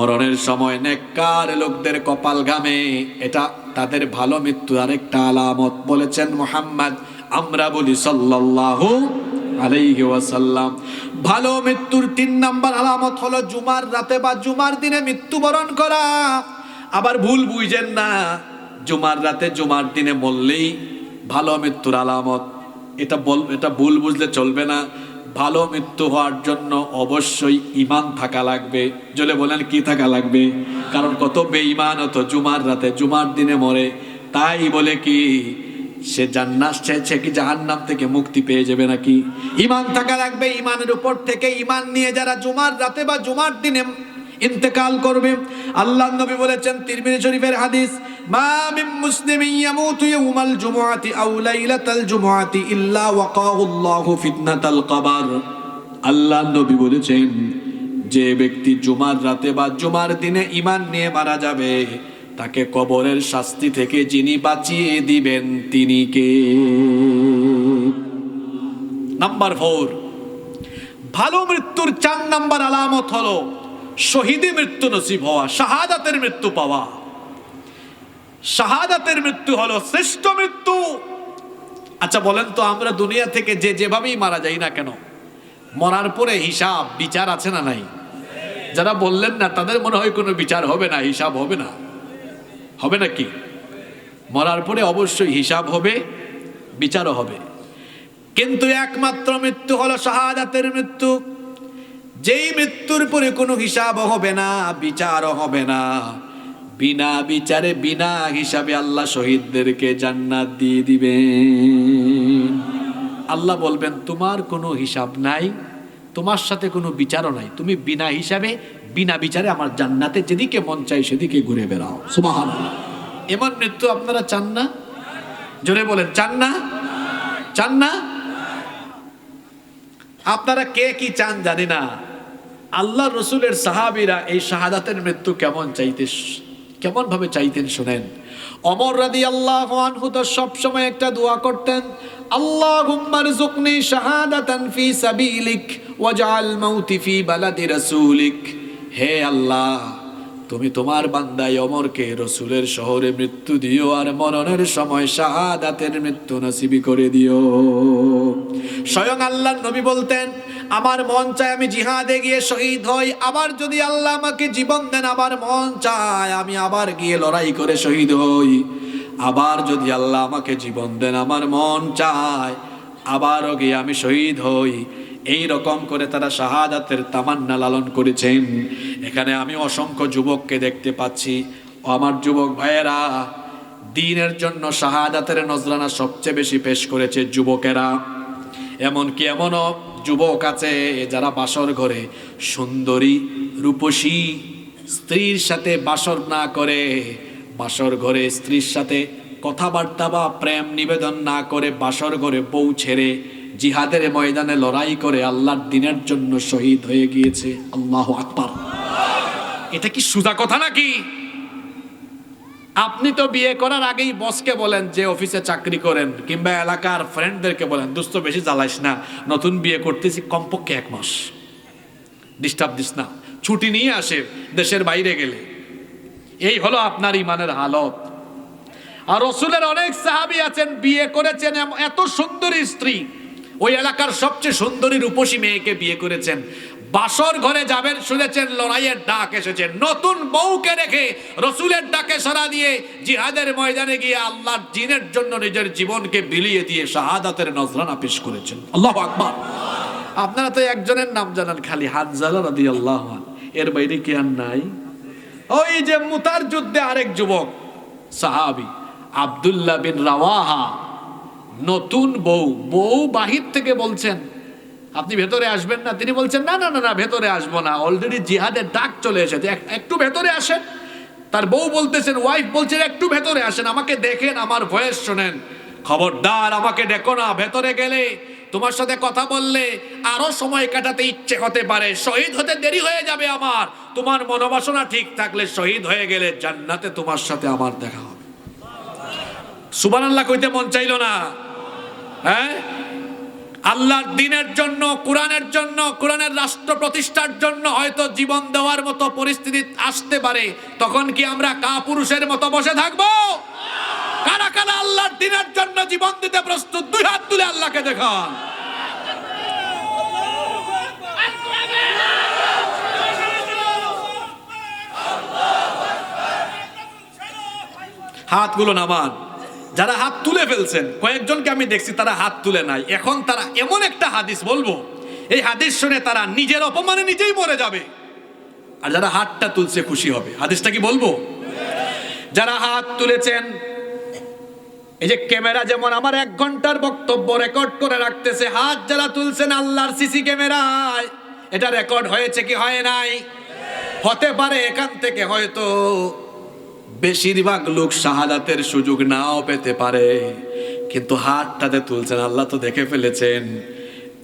মরণের সময় নেককার লোকদের কপাল ঘামে। এটা তাদের ভালো মৃত্যু আরেকটা আলামত বলেছেন মোহাম্মদ আমরা বলি সাল্লাল্লাহু আলাইহি ওয়াসাল্লাম। ভালো মৃত্যুর তিন নাম্বার আলামত হলো জুমার রাতে বা জুমার দিনে মৃত্যুবরণ করা। আবার ভুল বুঝেন না, জুমার রাতে জুমার দিনে বললেই ভালো মৃত্যুর আলামত। এটা বল এটা ভুল বুঝলে চলবে না। ভালো মৃত্যু হওয়ার জন্য অবশ্যই ইমান থাকা লাগবে। জলে বলেন, কি থাকা লাগবে? কারণ কত বেঈমান হতো জুমার রাতে, জুমার দিনে মরে। তাই বলে কি, সে জান্নাত সে কি জাহান্নাম থেকে মুক্তি পেয়ে যাবে নাকি? ইমান থাকা লাগবে ইমানের উপর থেকে ইমান নিয়ে যারা জুমার রাতে বা জুমার দিনে ইন্তেকাল করবে। আল্লাহ নবী বলেছেন তিরমিজি শরীফের হাদিস আল্লাহ নবী বলেছেন, যে ব্যক্তি জুমার রাতে বা জুমার দিনে ইমান নিয়ে মারা যাবে, তাকে কবরের শাস্তি থেকে যিনি বাঁচিয়ে দিবেন তিনি কে? Number four. ভালো মৃত্যুর চার নাম্বার আলামত হলো, শহীদে মৃত্যু নসিব হওয়া, শাহাদাতের মৃত্যু পাওয়া। শাহাদাতের মৃত্যু হলো শ্রেষ্ঠ মৃত্যু। আচ্ছা বলেন তো আমরা দুনিয়া থেকে যে যেভাবেই মারা যাই না কেন, মরার পরে হিসাব, বিচার আছে না নাই? যারা বললেন না, তাদের মনে হয় কোনো বিচার হবে না, হিসাব হবে না। হবে নাকি মরার পরে অবশ্যই হিসাব হবে, বিচারও হবে। কিন্তু একমাত্র মৃত্যু হলো শাহাদাতের মৃত্যু। যেই মৃত্যুর পরে কোনো হিসাব হবে না, বিচারও হবে না। বিনা বিচারে, বিনা হিসাবে আল্লাহ শহীদদেরকে জান্নাত দিয়ে দিবেন। আল্লাহ বলবেন, তোমার কোনো হিসাব নাই, তোমার সাথে কোনো বিচারও নাই। তুমি বিনা হিসাবে, বিনা বিচারে আমার জান্নাতে যেদিকে মন চাই সেদিকে ঘুরে বেড়াও। সুবাহান এমন মৃত্যু আপনারা চান না? জোরে বলেন, চান না? চান না? আপনারা কে কি চান জানি না। আল্লাহ রসুলের সাহাবিরা এই শাহাদাতের মৃত্যু কেমন চাইতে কেমন ভাবে চাইতেন শোনেন? অমর রাদি আল্লাহ আনহু তো সবসময় একটা দোয়া করতেন আল্লাহ হুম্মার জুকনি শাহাদাতান ফি সাবিলিক ওয়াজআল মাউতি ফি বালাদি রাসূলিক। হে আল্লাহ, তুমি তোমার বান্দায় অমরকে রসুলের শহরে মৃত্যু দিও আর মরণের সময় শাহাদাতের মৃত্যু নসিবি করে দিও। স্বয়ং আল্লাহ নবী বলতেন আমার মন চায় আমি জিহাদে গিয়ে শহীদ হই। আবার যদি আল্লাহ আমাকে জীবন দেন, আমার মন চায় আমি আবার গিয়ে লড়াই করে শহীদ হই। আবার যদি আল্লাহ আমাকে জীবন দেন, আমার মন চায় আবারও গিয়ে আমি শহীদ হই। এই রকম করে তারা শাহাদাতের তামান্না লালন করেছেন। এখানে আমি অসংখ্য যুবককে দেখতে পাচ্ছি। আমার যুবক ভাইয়েরা, দিনের জন্য শাহাদাতের নজরানা সবচেয়ে বেশি পেশ করেছে যুবকেরা। এমনকি এমনও যুবক আছে যারা বাসর ঘরে, সুন্দরী রূপসী স্ত্রীর সাথে বাসর না করে, বাসর ঘরে স্ত্রীর সাথে কথাবার্তা বা প্রেম নিবেদন না করে বাসর ঘরে বউ ছেড়ে জিহাদের ময়দানে লড়াই করে আল্লাহর দিনের জন্য শহীদ হয়ে গিয়েছে। আল্লাহ আকবার। এটা কি সুজা কথা নাকি? আপনি তো বিয়ে করার আগেই বসকে বলেন যে অফিসে চাকরি করেন, কিংবা এলাকার ফ্রেন্ডদেরকে বলেন, দোস্ত, বেশি জ্বালাইস না। নতুন বিয়ে করতেছি কমপক্ষে এক মাস। ডিস্টার্ব দিস না। ছুটি নিয়ে আসে দেশের বাইরে গেলে। এই হলো আপনার ইমানের হালত। আর রসুলের অনেক সাহাবি আছেন, বিয়ে করেছেন এত সুন্দরী স্ত্রী। ওই এলাকার সবচেয়ে সুন্দরী রূপসী মেয়েকে বিয়ে করেছেন। বাসর ঘরে যাবেন, শুনেছেন, লড়াইয়ের ডাক এসেছে। নতুন বউকে রেখে রসুলের ডাকে সারা দিয়ে জিহাদের ময়দানে গিয়ে আল্লাহর জিনের জন্য নিজের জীবনকে বিলিয়ে দিয়ে শাহাদাতের নজরানা পেশ করেছেন। আল্লাহ আকবার। আপনারা তো একজনের নাম জানান খালি হানজালা রাদি আল্লাহ এর বাইরে কি আর নাই? ওই যে মুতার যুদ্ধে আরেক যুবক, সাহাবি, আব্দুল্লাহ বিন রাওয়াহা। নতুন বউ বউ বাহির থেকে বলছেন আপনি ভেতরে আসবেন না। তিনি বলছেন, না না না না, ভেতরে আসব না। অলরেডি জিহাদের ডাক চলে এসেছে। একটু ভেতরে আসেন। তার বউ বলতেছেন ওয়াইফ বলছেন, একটু ভেতরে আসেন, আমাকে দেখেন, আমার ভয়েস শোনেন। খবরদার, আমাকে ডেকো না, ভেতরে গেলে তোমার সাথে কথা বললে আরও সময় কাটাতে ইচ্ছে হতে পারে। শহীদ হতে দেরি হয়ে যাবে আমার। তোমার মনোবাসনা ঠিক থাকলে শহীদ হয়ে গেলে জান্নাতে তোমার সাথে আমার দেখা হবে। সুবান আল্লাহ কইতে মন চাইলো না। হ্যাঁ? আল্লাহর দিনের জন্য, কোরআনের জন্য, কোরআনের রাষ্ট্র প্রতিষ্ঠার জন্য হয়তো জীবন দেওয়ার মতো পরিস্থিতি আসতে পারে। তখন কি আমরা কা পুরুষের মতো বসে থাকব? কারা কারা আল্লাহর দিনের জন্য জীবন দিতে প্রস্তুত? দুই হাত তুলে আল্লাহকে দেখান। হাতগুলো নামান। যারা হাত তুলে ফেলছেন, কয়েকজনকে আমি দেখছি তারা হাত তুলে নাই। এখন তারা এমন একটা হাদিস বলব, এই হাদিস শুনে তারা নিজের অপমানে নিজেই মরে যাবে। আর যারা হাতটা তুলছে খুশি হবে। হাদিসটা কি বলব? যারা হাত তুলেছেন, এই যে ক্যামেরা যেমন আমার এক ঘণ্টার বক্তব্য রেকর্ড করে রাখতেছে, হাত যারা তুলছেন আল্লাহর সিসি ক্যামেরায়, এটা রেকর্ড হয়েছে কি হয় নাই? হতে পারে এখান থেকে হয়তো। বেশিরভাগ লোক শাহাদাতের সুযোগ নাও পেতে পারে। কিন্তু হাতটাতে তুলছেন, আল্লাহ তো দেখে ফেলেছেন।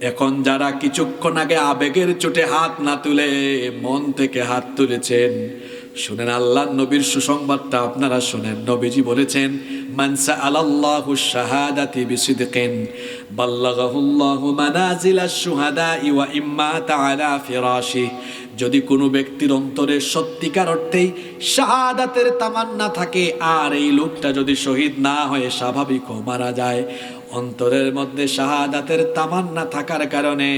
এখন যারা কিছুক্ষণ আগে আবেগের চোটে হাত না তুলে মন থেকে হাত তুলেছেন শুনেন আল্লাহ, নবীর সুসংবাদটা আপনারা শুনেন। নবীজি বলেছেন মানসা আলাল্লাহু শাহাদাতি বিসিদকিন, বাল্লাগাহুল্লাহু মানাজিলাশ শুহাদা ওয়া ইম্মা তাআলা ফিরাশি। যদি কোনো ব্যক্তির অন্তরে সত্যিকার অর্থেই শাহাদাতের তামান্না থাকে, আর এই লোকটা যদি শহীদ না হয়ে স্বাভাবিকও মারা যায়, অন্তরের মধ্যে শাহাদাতের তামান্না থাকার কারণে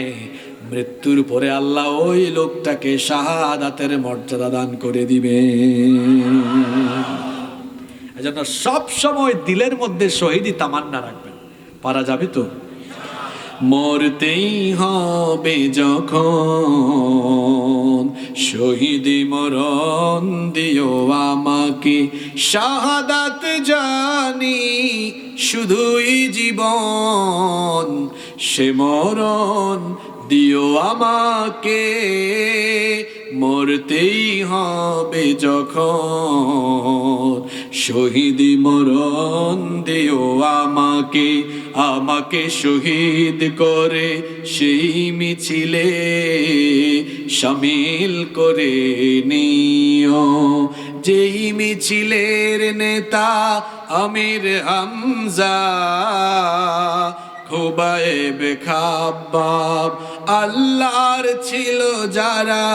মৃত্যুর পরে আল্লাহ ওই লোকটাকে শাহাদাতের মর্যাদা দান করে দিবে। এজন্য সব সময় দিলের মধ্যে শহীদই তামান্না রাখবেন। পারা যাবে তো? মরতেই হবে যখন। শহীদ মরণ দিও আমাকে। শাহাদাত জানি শুধুই জীবন। সে মরণ দিও আমাকে, মরতেই হবে যখন। শহীদ মরণ দিও আমাকে আমাকে শহীদ করে সেই মিছিলে সামিল করে নিও। যেই মিছিলের নেতা আমির হামজা খুবায়েব খাবাব আল্লাহর ছিল যারা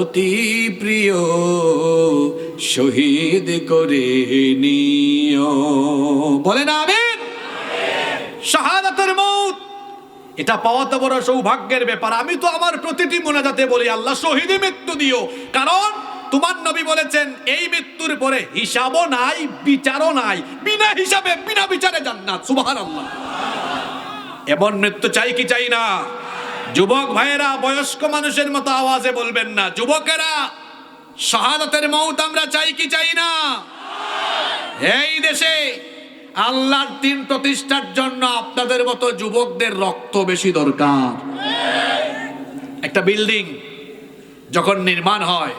অতি প্রিয়, শহীদ করে নিও বলেন আমিন। শাহাদাতের মৌত, এটা পাওয়া তো বড় সৌভাগ্যের ব্যাপার। আমি তো আমার প্রতিটি মোনাজাতে বলি, আল্লাহ শহীদে মৃত্যু দিও। কারণ তোমার নবী বলেছেন, এই মৃত্যুর পরে হিসাবও নাই, বিচারও নাই। বিনা হিসাবে, বিনা বিচারে জান্নাত। সুবহানাল্লাহ। এমন মৃত্যু চাই কি চাই না? যুবক ভাইয়েরা, বয়স্ক মানুষের মতো আওয়াজে বলবেন না। যুবকেরা, শাহাদাতের মৌত আমরা চাই কি চাই না? এই দেশে আল্লাহর দিন প্রতিষ্ঠার জন্য আপনাদের মতো যুবকদের রক্ত বেশি দরকার। একটা বিল্ডিং যখন নির্মাণ হয়,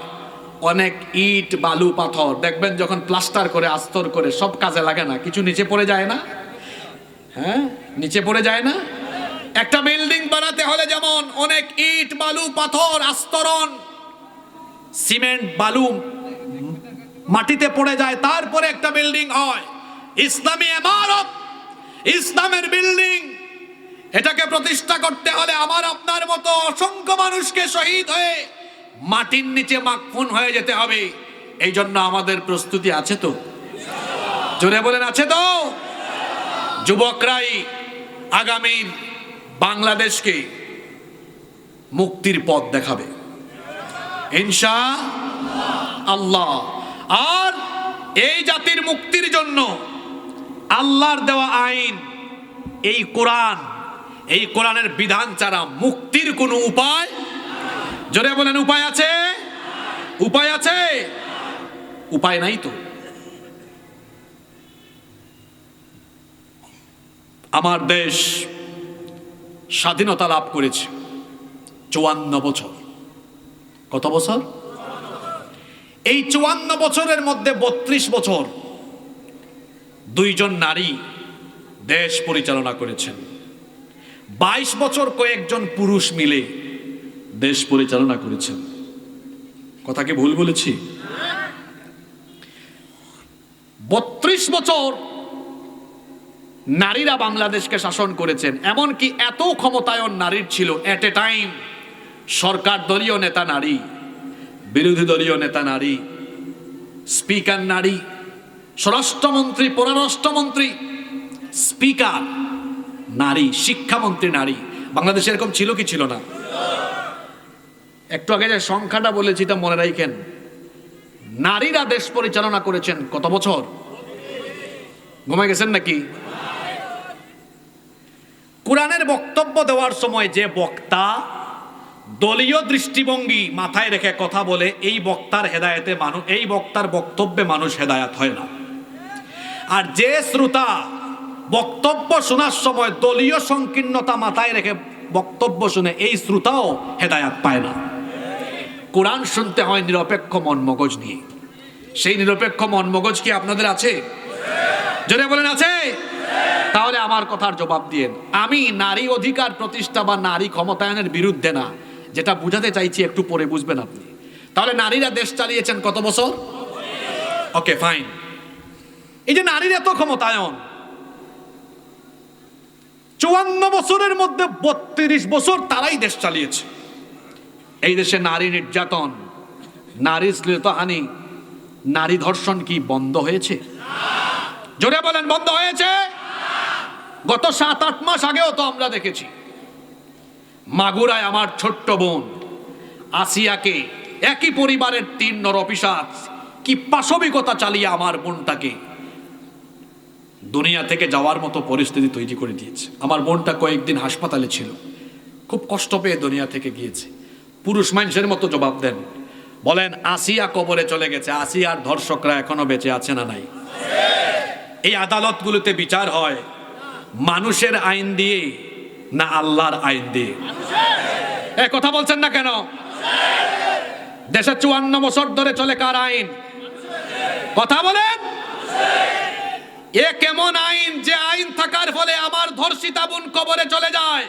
অনেক ইট, বালু, পাথর, দেখবেন যখন প্লাস্টার করে, আস্তর করে সব কাজে লাগে না, কিছু নিচে পড়ে যায় না? হ্যাঁ? নিচে পড়ে যায় না? একটা বিল্ডিং বানাতে হলে যেমন অনেক ইট, বালু, পাথর, আস্তরণ, সিমেন্ট, বালু মাটিতে পড়ে যায়, তারপরে একটা বিল্ডিং হয়। ইসলামী ইমারত, ইসলামের বিল্ডিং, এটাকে প্রতিষ্ঠা করতে হলে আমার আপনার মতো অসংখ্য মানুষকে শহীদ হয়ে মাটির নিচে মাকফুন হয়ে যেতে হবে। এই জন্য আমাদের প্রস্তুতি আছে তো? জোরে বলেন, আছে তো? যুবকরাই আগামী বাংলাদেশকে মুক্তির পথ দেখাবে। ইনশা আল্লাহ। আর এই জাতির মুক্তির জন্য আল্লাহর দেওয়া আইন, এই কোরআন, এই কোরআনের বিধান ছাড়া মুক্তির কোনো উপায়? জোরে বলেন, উপায় আছে? উপায় আছে? উপায় নাই তো। আমার দেশ স্বাধীনতা লাভ করেছে। চুয়ান্ন বছর। কত বছর? এই চুয়ান্ন বছরের মধ্যে বত্রিশ বছর দুইজন নারী দেশ পরিচালনা করেছেন। বাইশ বছর কয়েকজন পুরুষ মিলে দেশ পরিচালনা করেছেন। কথাকে ভুল বলেছি? বত্রিশ বছর নারীরা বাংলাদেশকে শাসন করেছেন, এমনকি এত ক্ষমতায়ন নারীর ছিল এট এ টাইম সরকার দলীয় নেতা নারী, বিরোধী দলীয় নেতা নারী, স্পিকার নারী, স্বরাষ্ট্রমন্ত্রী, পররাষ্ট্রমন্ত্রী, স্পিকার নারী, শিক্ষামন্ত্রী নারী। বাংলাদেশে এরকম ছিল কি ছিল না? একটু আগে যে সংখ্যাটা বলেছি তা মনে রাখেন। নারীরা দেশ পরিচালনা করেছেন কত বছর? ঘুমে গেছেন নাকি কোরআনের বক্তব্য দেওয়ার সময় যে বক্তা দলীয় দৃষ্টিভঙ্গি মাথায় রেখে কথা বলে, এই বক্তার হেদায়েতে মানুষ এই বক্তার বক্তব্যে মানুষ হেদায়াত হয় না। আর যে শ্রোতা বক্তব্য শোনার সময় দলীয় সংকীর্ণতা মাথায় রেখে বক্তব্য শুনে, এই শ্রোতাও হেদায়াত পায় না। কোরআন শুনতে হয় নিরপেক্ষ মন মগজ নিয়ে। সেই নিরপেক্ষ মন মগজ কি আপনাদের আছে? জোরে বলেন, আছে? তাহলে আমার কথার জবাব দিয়েন। আমি নারী অধিকার প্রতিষ্ঠা বা নারী ক্ষমতায়নের বিরুদ্ধে না। যেটা বুঝাতে চাইছি একটু পরে বুঝবেন আপনি। তাহলে নারীরা দেশ চালিয়েছেন কত বছর? ওকে ফাইন এই যে নারীর এত ক্ষমতায়ন। চুয়ান্ন বছরের মধ্যে বত্রিশ বছর তারাই দেশ চালিয়েছে। এই দেশে নারী নির্যাতন। নারী শ্লীলতাহানি নারী ধর্ষণ কি বন্ধ হয়েছে? জোরে বলেন, বন্ধ হয়েছে? গত সাত, আট মাস আগেও তো আমরা দেখেছি। মাগুরায় আমার ছোট্ট বোন, আসিয়াকে একই পরিবারের তিন নর অফিসার, কি পাশবিকতা চালিয়ে আমার বোনটাকে দুনিয়া থেকে যাওয়ার মতো পরিস্থিতি তৈরি করে দিয়েছে। আমার বোনটা কয়েকদিন হাসপাতালে ছিল। খুব কষ্ট পেয়ে দুনিয়া থেকে গিয়েছে। পুরুষ মানুষের মতো জবাব দেন। বলেন, আসিয়া কবরে চলে গেছে। আসিয়ার ধর্ষকরা এখনও বেঁচে আছে না নাই? এই আদালতগুলোতে বিচার হয়। মানুষের আইন দিয়ে না আল্লাহর আইন দিয়ে এ কথা বলছেন না কেন? দেশে চুয়ান্ন বছর ধরে চলে কার আইন? কথা বলেন? এ কেমন আইন যে আইন থাকার ফলে আমার ধর্ষিতা বোন কবরে চলে যায়,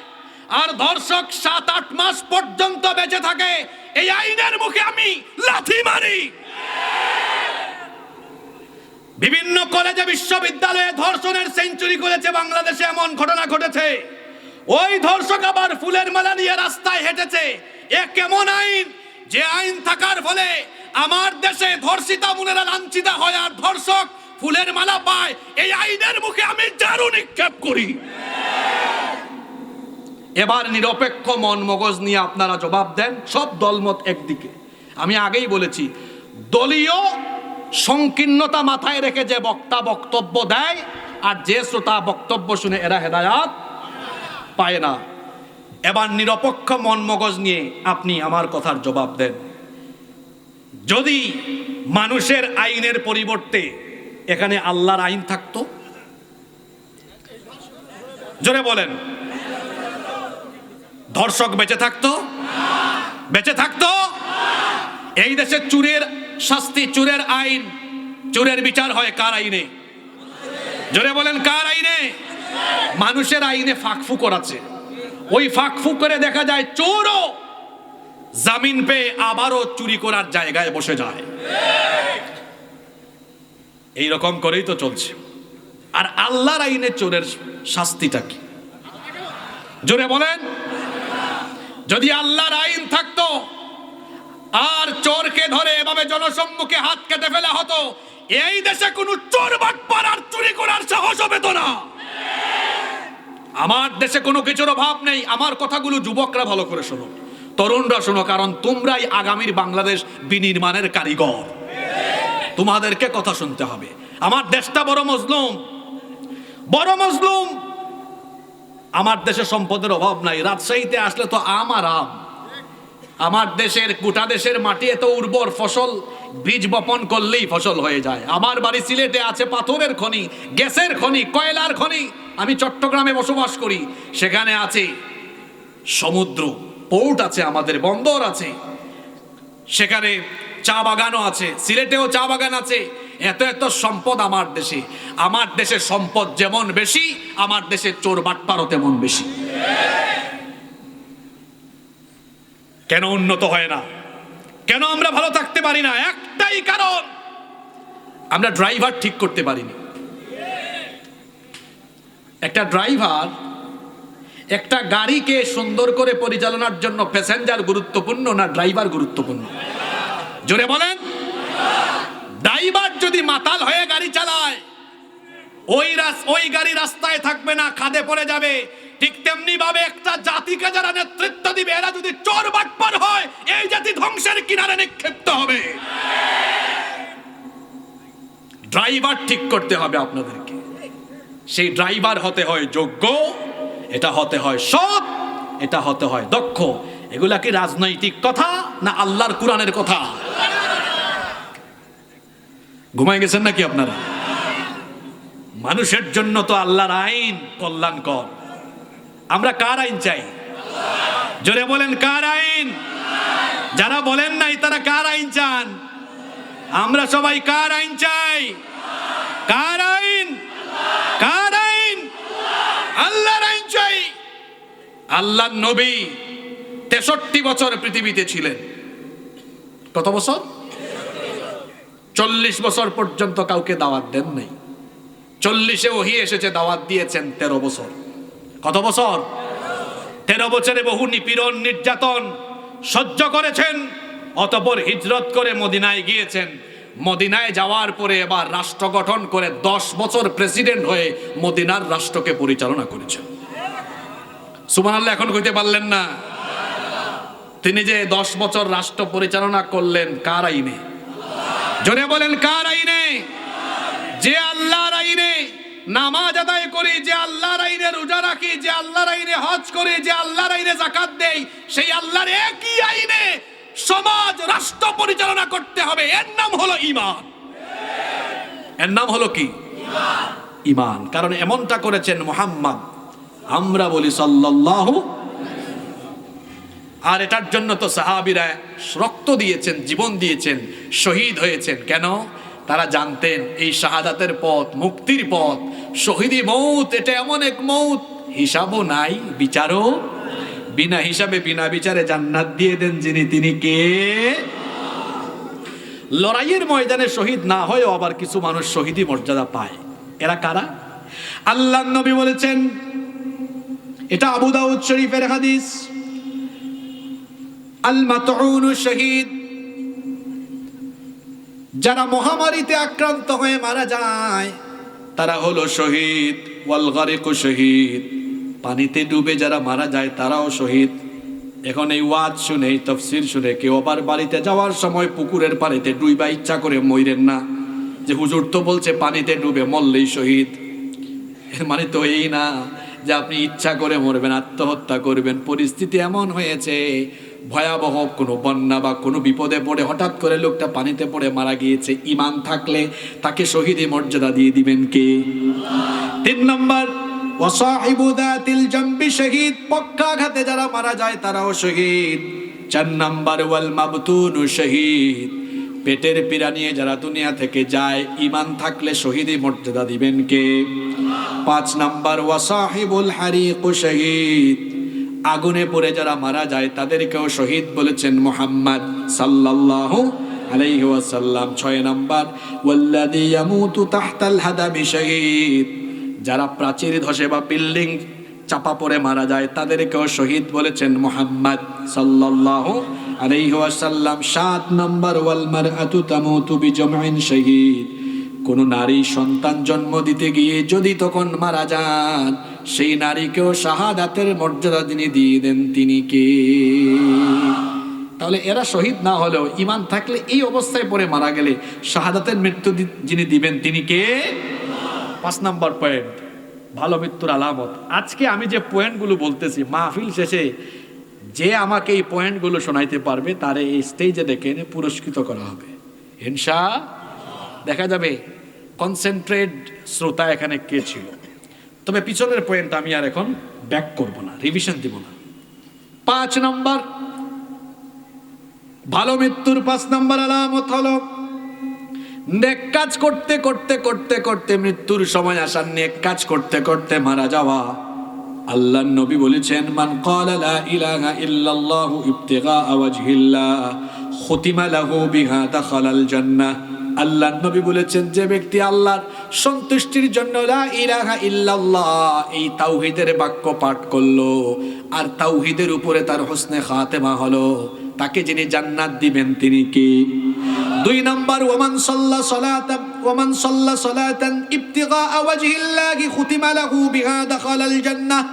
আর ধর্ষক সাত আট মাস পর্যন্ত বেঁচে থাকে, এই আইনের মুখে আমি লাথি মারি। বিভিন্ন কলেজে বিশ্ববিদ্যালয়ে ধর্ষণের সেঞ্চুরি করেছে বাংলাদেশে এমন ঘটনা ঘটেছে। ওই ধর্ষক আবার ফুলের মালা নিয়ে রাস্তায় হেঁটেছে। এ কেমন আইন? যে আইন থাকার ফলে আমার দেশে ধর্ষিতা মুনেরা লাঞ্ছিতা হয় আর ধর্ষক ফুলের মালা পায়, এই আইনের মুখে আমি জারু নিক্ষেপ করি। এবার নিরপেক্ষ মন মগজ নিয়ে আপনারা জবাব দেন, সব দলমত একদিকে। আমি আগেই বলেছি, দলীয় সংকীর্ণতা মাথায় রেখে যে বক্তা বক্তব্য দেয়, আর যে শ্রোতা বক্তব্য শুনে এরা হেদায়াত পায় না। এবার নিরপেক্ষ মন মগজ নিয়ে আপনি আমার কথার জবাব দেন। যদি মানুষের আইনের পরিবর্তে এখানে আল্লাহর আইন থাকতো? জোরে বলেন। ধর্ষক বেঁচে থাকতো? বেঁচে থাকতো? এই দেশে চুরের শাস্তি চুরের আইন। চুরের বিচার হয় কার আইনে? জোরে বলেন, কার আইনে? মানুষের আইনে ফাঁকফুকর আছে। ওই ফাঁকফু করে দেখা যায় চোরও জামিন পেয়ে আবারও চুরি করার জায়গায় বসে যায়। এই রকম করেই তো চলছে। আর আল্লাহর আইনে চোরের শাস্তিটা কি? জোরে বলেন। যদি আল্লাহর আইন থাকতো আর চোরকে ধরে এভাবে জনসম্মুখে হাত কেটে ফেলা হতো, এই দেশে কোনো চোর বাটপার আর চুরি করার সাহস হবে তো না। আমার দেশে কোনো কিছুর অভাব নেই, আমার কথাগুলো যুবকরা ভালো করে শোনো। তরুণরা শোনো, কারণ তোমরাই আগামীর বাংলাদেশ বিনির্মাণের কারিগর। তোমাদেরকে কথা শুনতে হবে। আমার দেশটা বড় মজলুম। বড় মজলুম। আমার দেশে সম্পদের অভাব নাই, রাজশাহীতে আসলে তো আম আর আম। আমার দেশের গোটা দেশের মাটি এত উর্বর ফসল, বীজ বপন করলেই ফসল হয়ে যায়। আমার বাড়ি সিলেটে আছে পাথরের খনি, গ্যাসের খনি, কয়লার খনি। আমি চট্টগ্রামে বসবাস করি। সেখানে আছে সমুদ্র, পোর্ট আছে, আমাদের বন্দর আছে। সেখানে চা বাগানও আছে, সিলেটেও চা বাগান আছে। এত এত সম্পদ আমার দেশে। আমার দেশে সম্পদ যেমন বেশি, আমার দেশে চোর বাটপারও তেমন বেশি। কেন উন্নত হয় না? কেন আমরা ভালো থাকতে পারি না? একটাই কারণ, আমরা ড্রাইভার ঠিক করতে পারিনি। একটা ড্রাইভার একটা গাড়িকে সুন্দর করে পরিচালনার জন্য প্যাসেঞ্জার গুরুত্বপূর্ণ না ড্রাইভার গুরুত্বপূর্ণ? জোরে বলেন। ড্রাইভার যদি মাতাল হয়ে গাড়ি চালায়, ওই ওই গাড়ি রাস্তায় থাকবে না, খাদে পড়ে যাবে। ঠিক তেমনি ভাবে একটা জাতিকে যারা নেতৃত্ব দিবে, এরা যদি চোর বাটপার হয়, এই জাতি ধ্বংসের কিনারে নিক্ষিপ্ত হবে। ড্রাইভার ঠিক করতে হবে আপনাদেরকে। সেই ড্রাইভার হতে হয় যোগ্য, এটা হতে হয় সৎ, এটা হতে হয় দক্ষ। এগুলা কি রাজনৈতিক কথা না আল্লাহর কোরআনের কথা? ঘুমাই গেছেন নাকি আপনারা? মানুষের জন্য তো আল্লাহর আইন কল্যাণকর। আমরা কার আইন চাই? জোরে বলেন, কার আইন? যারা বলেন নাই, তারা কার আইন চান? আমরা সবাই কার আইন চাই? কার আইন? কার আইন? আল্লাহর আইন চাই। আল্লাহ নবী তেষট্টি বছর পৃথিবীতে ছিলেন। কত বছর? চল্লিশ বছর পর্যন্ত কাউকে দাওয়াত দেন নাই। চল্লিশে ওহি এসেছে, দাওয়াত দিয়েছেন তেরো বছর। কত বছর? তেরো বছরে বহু নিপীড়ন, নির্যাতন সহ্য করেছেন, অতপর হিজরত করে মদিনায় গিয়েছেন। মদিনায় যাওয়ার পরে এবার রাষ্ট্র গঠন করে দশ বছর প্রেসিডেন্ট হয়ে মদিনার রাষ্ট্রকে পরিচালনা করেছেন। সুমান আল্লাহ এখন কইতে পারলেন না। তিনি যে দশ বছর রাষ্ট্র পরিচালনা করলেন, কার আইনে? জোরে বলেন, কার আইনে? যে আল্লাহর আইনে। নামাজ আদায় করি যে আল্লাহর আইনে রোজা রাখি যে আল্লাহর আইনে হজ করি যে আল্লাহর আইনে জাকাত দেই সেই আল্লাহর একই আইনে সমাজ রাষ্ট্র পরিচালনা করতে হবে। এর নাম হলো ইমান এর নাম হলো কি? ইমান কারণ এমনটা করেছেন মোহাম্মদ। আমরা বলি সাল্লাল্লাহু আর এটার জন্য তো সাহাবিরা রক্ত দিয়েছেন জীবন দিয়েছেন শহীদ হয়েছেন। কেন? তারা জানতেন এই শাহাদাতের পথ মুক্তির পথ শহীদি মৌত, এটা এমন এক মৌত। হিসাবও নাই, বিচারও বিনা হিসাবে, বিনা বিচারে জান্নাত দিয়ে দেন যিনি, তিনি কে? লড়াইয়ের ময়দানে শহীদ না হয়েও আবার কিছু মানুষ শহীদি মর্যাদা পায়। এরা কারা? আল্লাহ নবী বলেছেন, এটা আবু দাউদ শরীফের হাদিস। আল মাতউন শহীদ, যারা মহামারীতে আক্রান্ত হয়ে মারা যায় তারা হলো শহীদ, ওয়াল গারিক শহীদ। পানিতে ডুবে যারা মারা যায় তারাও শহীদ। এখন এই ওয়াজ শুনে, এই তফসির শুনে কেউ আবার বাড়িতে যাওয়ার সময় পুকুরের পানিতে ডুইবা ইচ্ছা করে মইরেন না। যে হুজুর তো বলছে পানিতে ডুবে মরলেই শহীদ। এর মানে তো এই না যে আপনি ইচ্ছা করে মরবেন, আত্মহত্যা করবেন। পরিস্থিতি এমন হয়েছে ভয়াবহ কোনো বন্যা বা কোনো বিপদে পড়ে হঠাৎ করে লোকটা পানিতে পড়ে মারা গিয়েছে। ইমান থাকলে তাকে শহীদী মর্যাদা দিয়ে দিবেন কে? তিন নম্বর ওয়াসাহিবু দাতিল জামবি শহীদ। পক্ষাঘাতে যারা মারা যায় তারাও শহীদ। চার নাম্বার, ওয়াল মাবতুনু শহীদ। পেটের পীড়া নিয়ে যারা দুনিয়া থেকে যায় ইমান থাকলে শহীদি মর্যাদা দিবেন কে? পাঁচ নাম্বার ওয়াসাহিবুল হারিক শহীদ। আগুনে পড়ে যারা মারা যায়, তাদেরকেও শহীদ বলেছেন মোহাম্মদ সাল্লাল্লাহু আলাইহি ওয়াসাল্লাম। ছয় নাম্বার, ওয়াল্লাযী ইয়ামুতু তাহতাল হাদামি শহীদ যারা প্রাচীর ধসে বা বিল্ডিং চাপা পড়ে মারা যায়, তাদেরকেও শহীদ বলেছেন মোহাম্মদ সাল্লাল্লাহু আলাইহি ওয়াসাল্লাম। সাত নম্বর, ওয়াল মারআতু তামুতু বিজমইন শহীদ। কোন নারী সন্তান জন্ম দিতে গিয়ে যদি তখন মারা যান সেই নারীকেও শাহাদাতের মর্যাদা যিনি দিয়ে দেন তিনি কে? তাহলে এরা শহীদ না হলেও ইমান থাকলে এই অবস্থায় পরে মারা গেলে শাহাদাতের মৃত্যু যিনি দিবেন তিনি কে? পাঁচ নাম্বার পয়েন্ট ভালো মৃত্যুর আলামত। আজকে আমি যে পয়েন্টগুলো বলতেছি, মাহফিল শেষে যে আমাকে এই পয়েন্টগুলো শোনাইতে পারবে, তারে এই স্টেজে ডেকে এনে পুরস্কৃত করা হবে। ইনশা দেখা যাবে। কনসেন্ট্রেট শ্রোতা এখানে কে ছিল? তবে পিছনের পয়েন্ট আমি আর এখন ব্যাক করব না রিভিশন দিব না। পাঁচ নম্বর ভালো মৃত্যুর পাঁচ নম্বর আলামত হলো, নেক কাজ করতে করতে করতে করতে মৃত্যুর সময় আসার নেক কাজ করতে করতে মারা যাওয়া। আল্লাহ নবী বলেছেন, মান লা ইলাহা ইল্লাল্লাহু ইবতিগা ওয়াজহিল্লাহ, খুতিমা লাহু বিহা দাখালাল জান্নাহ। আল্লাহ নবী বলেছেন, যে ব্যক্তি আল্লাহর সন্তুষ্টির জন্য ইলাহা ইল্লাল্লাহ এই তাওহীদের বাক্য পাঠ করল আর তাওহীদের উপরে তার হোসনে খাতেমা হলো, তাকে যিনি জান্নাত দিবেন তিনি কি? দুই নাম্বার, ওমান সাল্লা সালাতান ওমান সাল্লা সালাতান ইবতিগা ওয়াজহিল্লাহি খুতিমা লাহু বিহা দাখালাল জান্নাহ।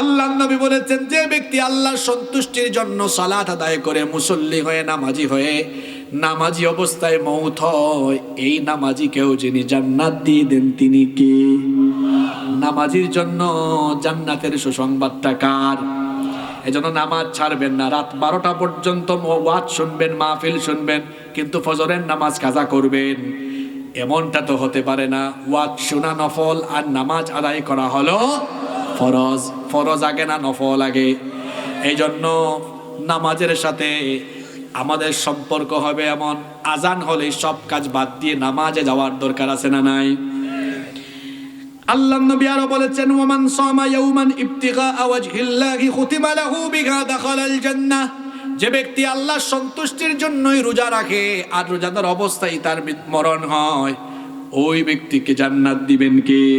আল্লাহ নবী বলেছেন, যে ব্যক্তি আল্লাহর সন্তুষ্টির জন্য সালাত আদায় করে, মুসল্লি হয়ে, নামাজি হয়ে নামাজি অবস্থায় মৌত হয়। এই নামাজিকেও যিনি জান্নাত দিয়ে দেন, তিনি কে? নামাজির জন্য জান্নাতের সুসংবাদটা কার? এজন্য নামাজ ছাড়বেন না। রাত বারোটা পর্যন্ত ওয়াজ শুনবেন, মাহফিল শুনবেন, কিন্তু ফজরের নামাজ কাজা করবেন। এমনটা তো হতে পারে না। ওয়াজ শোনা নফল আর নামাজ আদায় করা হলো ফরজ। ফরজ আগে না নফল আগে? এই জন্য নামাজের সাথে আমাদের সম্পর্ক হবে এমন। আজান হলে সব কাজ বাদ দিয়ে নামাজে যাওয়ার দরকার আছে না নাই? আল্লাহ নবী আরও বলেছেন ওমান সামা ইয়াউমান ইবতিগা ওয়াজহিল্লাহি খুতিমা লাহু বিহা দাখালাল জান্নাহ। যে ব্যক্তি আল্লাহ সন্তুষ্টির জন্যই রোজা রাখে আর রোজাদার অবস্থায় তার মরণ হয়। ওই ব্যক্তিকে জান্নাত দিবেন কে?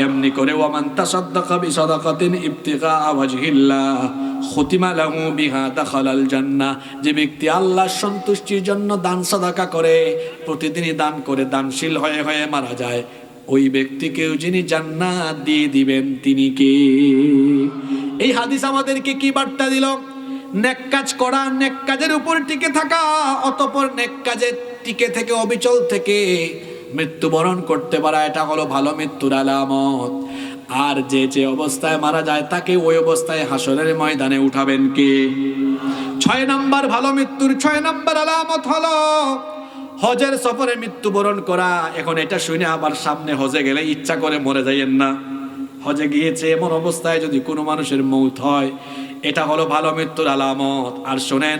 এমনি করে ওয়ামান তাসাদ্দাকা বিসাদাকাতিন ইবতিগা ওয়াজহিল্লাহ, খুতিমা লাহু বিহা দাখালাল জান্নাহ। যে ব্যক্তি আল্লাহর সন্তুষ্টির জন্য দান সাদাকা করে, প্রতিদিনই দান করে দানশীল হয়ে হয়ে মারা যায়। ওই ব্যক্তিকেও যিনি জান্নাত দিয়ে দিবেন, তিনি কে? এই হাদিস আমাদেরকে কি বার্তা দিল? নেক কাজ করা নেক কাজের উপর টিকে থাকা, অতপর নেক কাজে টিকে থেকে অবিচল থেকে মৃত্যুবরণ করতে পারা, এটা হলো ভালো মৃত্যুর আলামত। আর যে যে অবস্থায় মারা যায়, তাকে ওই অবস্থায় হাসরের ময়দানে উঠাবেন কে? ছয় নাম্বার ভালো মৃত্যুর, ছয় নাম্বার আলামত হলো হজের সফরে মৃত্যুবরণ করা। এখন এটা শুনে আবার সামনে হজে গেলে ইচ্ছা করে মরে যাইয়েন না। হজে গিয়েছে, এমন অবস্থায় যদি কোনো মানুষের মৌত হয়, এটা হলো ভালো মৃত্যুর আলামত। আর শোনেন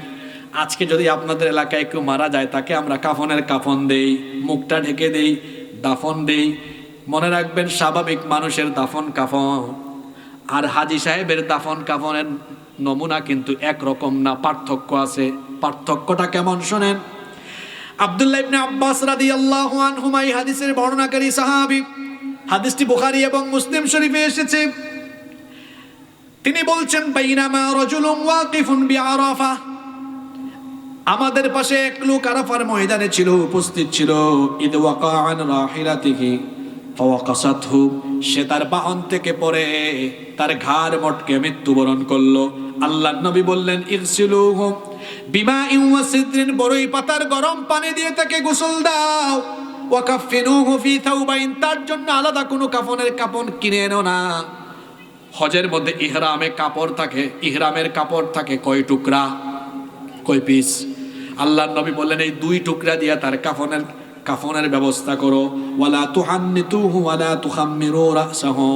আজকে যদি আপনাদের এলাকায় কেউ মারা যায়, তাকে আমরা কাফনের কাফন দেই, মুখটা ঢেকে দেই, দাফন দেই। মনে রাখবেন, স্বাভাবিক মানুষের দাফন কাফন। আর হাজি সাহেবের দাফন কাফনের নমুনা কিন্তু একরকম না, পার্থক্য আছে। পার্থক্যটা কেমন শোনেন? আব্দুল্লাহ ইবনে আব্বাস রাদিয়াল্লাহু আনহুমা হাদিসের বর্ণনাকারী সাহাবী, হাদিসটি বুখারী এবং মুসলিম শরীফে এসেছে। তিনি বলছেন, বাইনামা রাজুলুম ওয়াকিফুন বিআরাফা। আমাদের পাশে এক লোক আরাফার ময়দানে ছিল, উপস্থিত ছিল। ঈদ ওয়াকাআন রাহিলাতিহি, ফাওয়াকাসাতহু, সে তার বাহন থেকে পড়ে, তার ঘাড় মটকে মৃত্যুবরণ করল। আল্লাহ নবী বললেন, ইগসিলুহু বিমা ওয়া সিদরিন, বড়ই পাতার গরম পানি দিয়ে তাকে গোসল দাও। ওয়াকাফিনুহু ফি থাউবাইন তার জন্য আলাদা কোনো কাফনের কাপড় কিনে এনো না। হজের মধ্যে ইহরামে কাপড় থাকে, ইহরামের কাপড় থাকে কয় টুকরা? কয় পিস? আল্লাহ নবী বললেন, এই দুই টুকরা দিয়া তার কাফনের কাফনের ব্যবস্থা করো। ওয়ালা তুহান্নিতুহু ওয়ালা তুখাম্মিরু রাসাহু।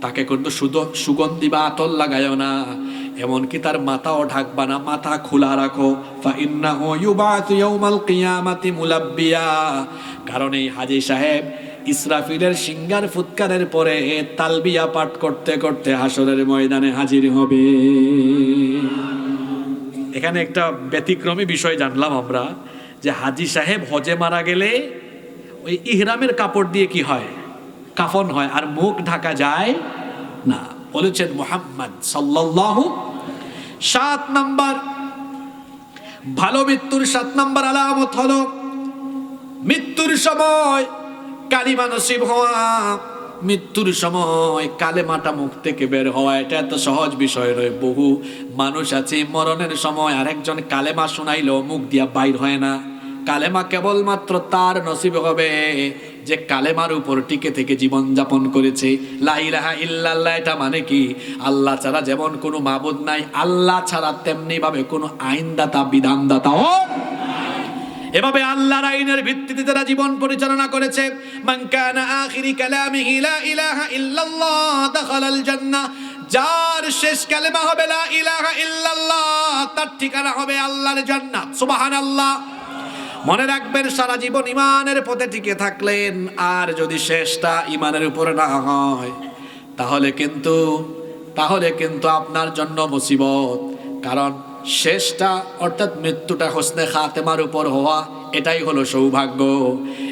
তাকে কিন্তু শুধু সুগন্ধি বা আতর লাগায়ও না। এমনকি তার মাথাও ঢাকবা না, মাথা খোলা রাখো। ফা ইন্নাহু ইউবাতু ইয়াউমাল কিয়ামাতি মুলাব্বিয়া। কারণ এই হাজী সাহেব ইসরাফিলের সিঙ্গার ফুৎকারের পরে তালবিয়া পাঠ করতে করতে হাসরের ময়দানে হাজির হবে। এখানে একটা ব্যতিক্রমী বিষয় জানলাম আমরা, যে হাজি সাহেব হজে মারা গেলে ওই ইহরামের কাপড় দিয়ে কি হয়? কাফন হয়, আর মুখ ঢাকা যায় না। বলেছেন মোহাম্মদ সাল্লাল্লাহু সাত নাম্বার। ভালো মৃত্যুর সাত নাম্বার আলামত হলো, মৃত্যুর সময় কালিমা নসিব হওয়া। মৃত্যুর সময় কালেমাটা মুখ থেকে বের হওয়া, এটা এত সহজ বিষয় নয়। বহু মানুষ আছে, মরণের সময় আরেকজন কালেমা শোনাইলেও মুখ দিয়া বাইর হয় না। কালেমা কেবলমাত্র তার নসিব হবে যে কালেমার উপর টিকে থেকে জীবন যাপন করেছে। লাইলাহা ইল্লাল্লাহ, এটা মানে কি? আল্লাহ ছাড়া যেমন কোনো মাবুদ নাই, আল্লাহ ছাড়া তেমনিভাবে কোনো আইনদাতা, বিধানদাতাও এভাবে আল্লাহর আইনের ভিত্তিতে তারা জীবন পরিচালনা করেছে। মান কানা আখিরি কালামিহি লা ইলাহা ইল্লাল্লাহ দাখালাল জান্নাহ যার শেষ কালেমা হবে লা ইলাহা ইল্লাল্লাহ, তার ঠিকানা হবে আল্লাহর জান্নাত। সুবহানাল্লাহ। মনে রাখবেন, সারা জীবন ইমানের পথে টিকে থাকলেন, আর যদি শেষটা ইমানের উপরে না হয়, তাহলে কিন্তু তাহলে কিন্তু আপনার জন্য মুসিবত। কারণ শেষটা অর্থাৎ মৃত্যুটা হোসনে খাতেমার উপর হওয়া, এটাই হলো সৌভাগ্য।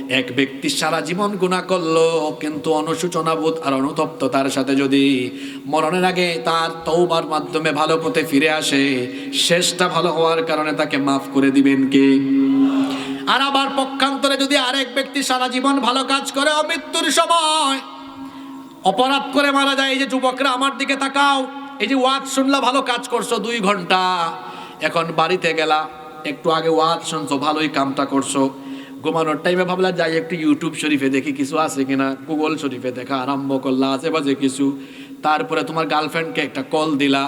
এক ব্যক্তি সারা জীবন গুণা করল, কিন্তু অনুসূচনাবোধ আর অনুতপ্ততার সাথে যদি মরণের আগে তার তৌবার মাধ্যমে ভালো পথে ফিরে আসে, শেষটা ভালো হওয়ার কারণে তাকে মাফ করে দিবেন কে? আর আবার পক্ষান্তরে যদি আরেক ব্যক্তি সারা জীবন ভালো কাজ করে মৃত্যুর সময়, অপরাধ করে মারা যায় যে যুবকরা আমার দিকে তাকাও এই যে ওয়াজ শুনলা, ভালো কাজ করছ দুই ঘণ্টা। এখন বাড়িতে গেলা, একটু আগে ওয়াজ শুনছো, ভালোই কামটা করছ। ঘুমানোর টাইমে ভাবলা যাই একটু ইউটিউব শরীফে দেখি কিছু আছে কিনা গুগল শরীফে দেখা, আরম্ভ করলা আশেপাশে কিছু। তারপরে তোমার গার্লফ্রেন্ডকে একটা কল দিলা,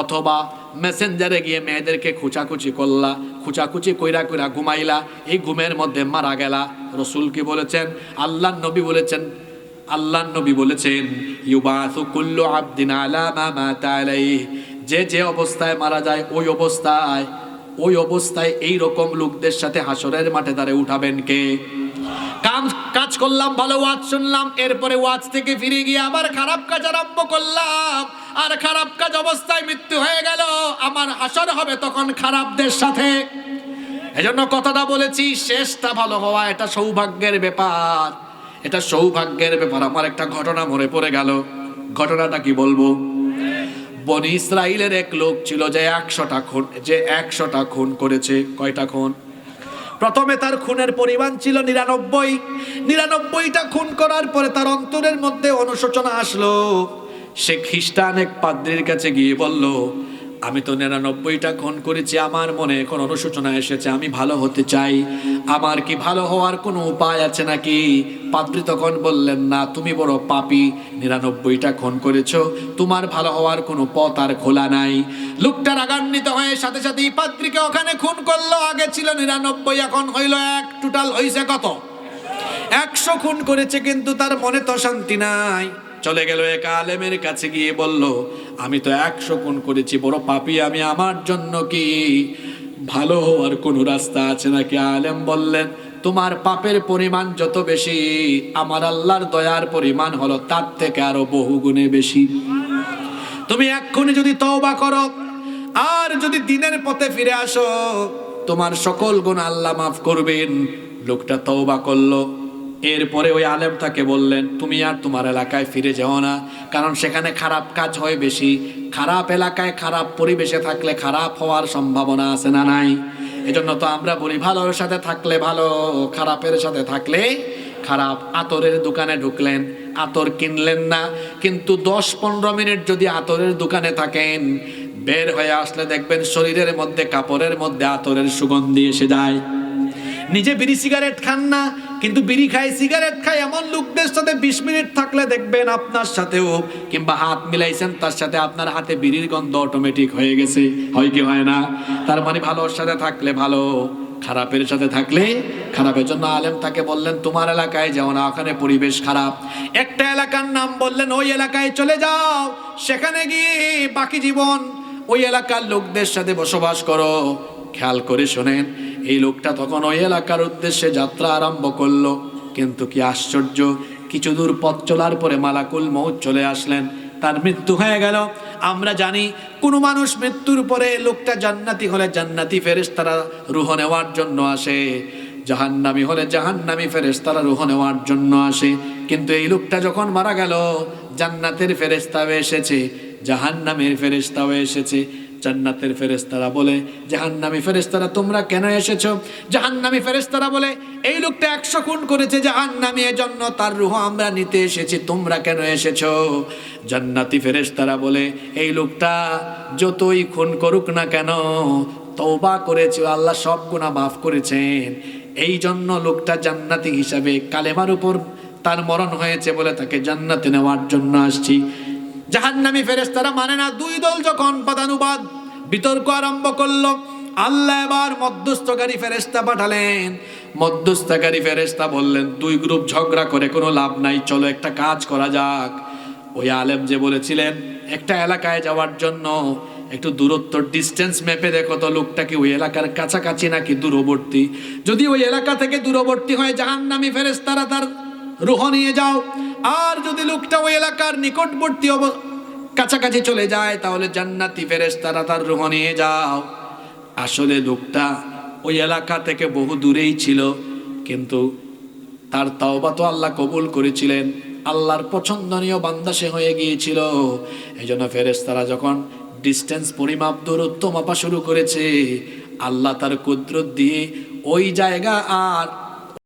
অথবা মেসেঞ্জারে গিয়ে মেয়েদেরকে খুচাখুচি করলা, খুচাখুচি কইরা কইরা ঘুমাইলা, এই ঘুমের মধ্যে মারা গেলা। রসুল কি বলেছেন? আল্লাহ নবী বলেছেন আল্লাহ নবী বলেছেন, ইউবাসু যে যে অবস্থায় মারা যায়, ওই অবস্থায় ওই অবস্থায় এই রকম লোকদের সাথে হাসরের মাঠে তারে উঠাবেন কে? কাম, কাজ করলাম, ভালো ওয়াজ শুনলাম, এরপরে ওয়াজ থেকে ফিরে গিয়ে আবার খারাপ কাজ আরম্ভ করলাম, আর খারাপ কাজ অবস্থায় মৃত্যু হয়ে গেল, আমার হাসর হবে তখন খারাপদের সাথে। এজন্য কথাটা বলেছি, শেষটা ভালো হওয়া এটা সৌভাগ্যের ব্যাপার। এটা সৌভাগ্যের ব্যাপার। আমার একটা ঘটনা মনে পড়ে গেল। ঘটনাটা কি বলব? বনি ইসরায়েলের এক লোক ছিল যে একশোটা খুন, যে একশোটা খুন করেছে। কয়টা খুন? প্রথমে তার খুনের পরিমাণ ছিল নিরানব্বই। নিরানব্বইটা খুন করার পরে তার অন্তরের মধ্যে অনুশোচনা আসলো। সে খ্রিস্টান এক পাদ্রির কাছে গিয়ে বলল আমি তো নিরানব্বইটা খুন করেছি, আমার মনে এখন অনুশোচনা এসেছে, আমি ভালো হতে চাই। আমার কি ভালো হওয়ার কোনো উপায় আছে নাকি? পাদ্রি তখন বললেন, না, তুমি বড় পাপি, নিরানব্বইটা খুন করেছ, তোমার ভালো হওয়ার কোনো পথ আর খোলা নাই। লোকটা রাগান্বিত হয়ে সাথে সাথে পাদ্রিকে ওখানে খুন করল, আগে ছিল নিরানব্বই, এখন হইল এক টোটাল হইছে কত? একশো খুন করেছে, কিন্তু তার মনে তো শান্তি নাই। চলে গেল এক আলেমের কাছে গিয়ে বলল, আমি তো একশো খুন করেছি, বড় পাপি আমি, আমার জন্য কি? ভালো হওয়ার কোনো রাস্তা আছে নাকি? আলেম বললেন, তোমার পাপের পরিমাণ যত বেশি, আমার আল্লাহর দয়ার পরিমাণ হলো তার থেকে আরও বহু গুণে বেশি। তুমি এক্ষুনি যদি তওবা করো, আর যদি দিনের পথে ফিরে আসো, তোমার সকল গুণ আল্লাহ মাফ করবেন। লোকটা তওবা করল। এরপরে ওই আলেম তাকে বললেন, তুমি আর তোমার এলাকায় ফিরে যাও না, কারণ সেখানে খারাপ কাজ হয় বেশি। খারাপ এলাকায় খারাপ পরিবেশে থাকলে খারাপ হওয়ার সম্ভাবনা আছে না নাই? এজন্য তো আমরা বলি, ভালোর সাথে থাকলে ভালো, খারাপের সাথে থাকলে খারাপ। আতরের দোকানে ঢুকলেন, আতর কিনলেন না, কিন্তু দশ পনেরো মিনিট যদি আতরের দোকানে থাকেন, বের হয়ে আসলে দেখবেন শরীরের মধ্যে, কাপড়ের মধ্যে আতরের সুগন্ধি এসে যায়। নিজে বিড়ি সিগারেট খান না, কিন্তু বিড়ি খায় সিগারেট খায়, এমন লোকদের সাথে বিশ মিনিট থাকলে দেখবেন আপনার সাথেও কিংবা হাত মিলাইছেন, তার সাথে আপনার হাতে বিড়ির গন্ধ অটোমেটিক হয়ে গেছে। হয় কি হয় না? তার মানে ভালোর সাথে থাকলে ভালো, খারাপের সাথে থাকলে খারাপের জন্য আলেম তাকে বললেন, তোমার এলাকায় যাও না ওখানে পরিবেশ খারাপ, একটা এলাকার নাম বললেন, ওই এলাকায় চলে যাও, সেখানে গিয়ে বাকি জীবন ওই এলাকার লোকদের সাথে বসবাস করো। খেয়াল করে শোনেন এই লোকটা তখন ওই এলাকার উদ্দেশ্যে যাত্রা আরম্ভ করল। কিন্তু কি আশ্চর্য, কিছু দূর পথ চলার পরে মালাকুল মৌত চলে আসলেন। তার মৃত্যু হয়ে গেল। আমরা জানি, কোনো মানুষ মৃত্যুর পরে লোকটা জান্নাতি হলে জান্নাতি ফেরেশতারা রুহ নেওয়ার জন্য আসে। জাহান্নামি হলে জাহান্নামি ফেরেশতারা রুহ নেওয়ার জন্য আসে। কিন্তু এই লোকটা যখন মারা গেল, জান্নাতের ফেরেশতাও এসেছে, জাহান্নামের ফেরেশতাও এসেছে। জান্নাতের ফেরেস্তারা বলে, জাহান্নামী ফেরেস্তারা তোমরা কেন এসেছ? জাহান্নামী ফেরেস্তারা বলে, এই লোকটা একশো খুন করেছে, জাহান্নামী, এজন্য তার রুহ আমরা নিতে এসেছি, তোমরা কেন এসেছ? জান্নাতি ফেরেশতারা বলে, এই লোকটা যতই খুন করুক না কেন, তওবা করেছে, আল্লাহ সব গুণা মাফ করেছেন। এই জন্য লোকটা জান্নাতি হিসাবে কালেমার উপর তার মরণ হয়েছে বলে তাকে জান্নাতে নেওয়ার জন্য আসছি। জাহান্নামী ফেরেশতারা মানে না, দুই দল যখন পদানুবাদ, বিতর্ক আরম্ভ করল, আল্লাহ এবার মধ্যস্থকারী ফেরেশতা পাঠালেন। মধ্যস্থকারী ফেরেশতা বললেন, দুই গ্রুপ ঝগড়া করে কোনো লাভ নাই, চলো একটা কাজ করা যাক। ওই আলেম যে বলেছিলেন, একটা এলাকায় যাওয়ার জন্য একটু দূরত্ব ডিস্টেন্স মেপে দেখো তো লোকটা কি ওই এলাকার কাছাকাছি নাকি দূরবর্তী? যদি ওই এলাকা থেকে দূরবর্তী হয়, জাহান্নামী ফেরেস্তারা তার রুহ নিয়ে যাও। আর যদি লোকটা ওই এলাকার নিকটবর্তী অব, কাছাকাছি চলে যায়, তাহলে জান্নাতি ফেরেশতারা তার রুহ নিয়ে যাও। আসলে লোকটা ওই এলাকা থেকে বহু দূরেই ছিল, কিন্তু তার তাওবা তো আল্লাহ কবুল করেছিলেন। আল্লাহর পছন্দনীয় বান্দা সে হয়ে গিয়েছিল। এই জন্য ফেরেস্তারা যখন ডিস্টেন্স পরিমাপ, দূরত্ব মাপা শুরু করেছে, আল্লাহ তার কুদরত দিয়ে ওই জায়গা আর